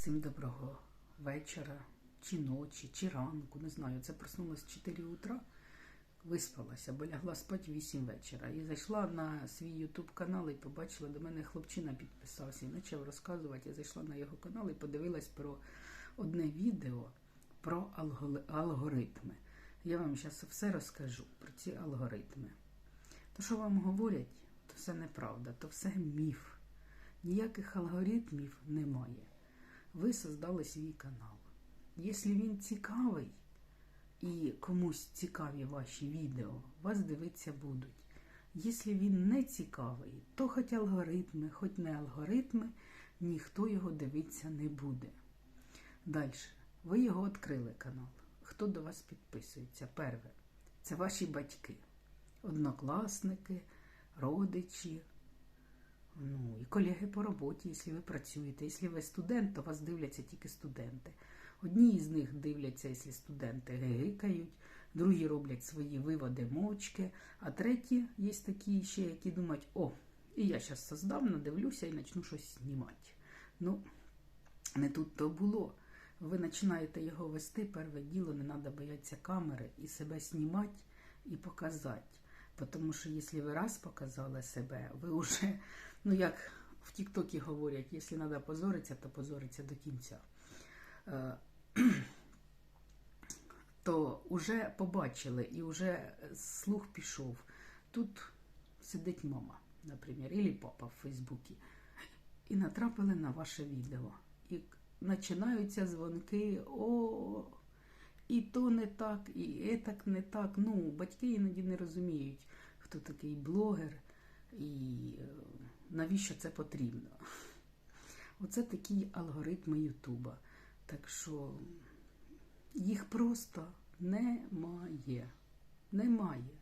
Всім доброго вечора, чи ночі, чи ранку, не знаю. Це проснулась 4 утра, виспалася, бо лягла спати в 8 вечора. І зайшла на свій ютуб канал і побачила, до мене хлопчина підписався і почав розказувати. Я зайшла на його канал і подивилась про одне відео про алгоритми. Я вам зараз все розкажу про ці алгоритми. То, що вам говорять, то все неправда, то все міф. Ніяких алгоритмів немає. Ви создали свій канал. Якщо він цікавий і комусь цікаві ваші відео, вас дивитися будуть. Якщо він не цікавий, то хоч алгоритми, хоч не алгоритми, ніхто його дивитися не буде. Далі. Ви його відкрили канал. Хто до вас підписується? Перше. Це ваші батьки, однокласники, родичі, Ну, і колеги по роботі, якщо ви працюєте. Якщо ви студент, то вас дивляться тільки студенти. Одні із них дивляться, якщо студенти гикають, другі роблять свої виводи мовчки, а треті є такі ще, які думають, о, і я зараз создам, надивлюся і почну щось знімати. Ну, не тут то було. Ви починаєте його вести, перше діло, не треба боятися камери і себе знімати і показати. Тому що якщо ви раз показали себе, ви вже, ну як в Тіктокі говорять, якщо треба позоритися, то позориться до кінця. Е, То вже побачили і вже слух пішов. Тут сидить мама, наприклад, або папа в Фейсбуці, і натрапили на ваше відео. І починаються дзвонки, о, і то не так, і етак не так. Ну, батьки іноді не розуміють, хто такий блогер і е, навіщо це потрібно. Оце такі алгоритми Ютуба. Так що їх просто немає. Немає.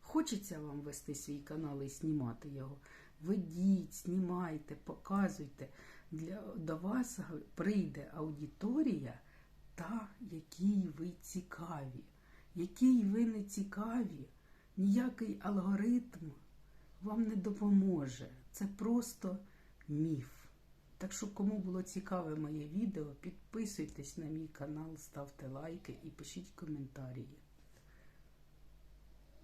Хочеться вам вести свій канал і знімати його. Ведіть, знімайте, показуйте. Для, до вас прийде аудиторія та, якій ви цікаві. Якій ви не цікаві, ніякий алгоритм вам не допоможе. Це просто міф. Так що, кому було цікаве моє відео, підписуйтесь на мій канал, ставте лайки і пишіть коментарі.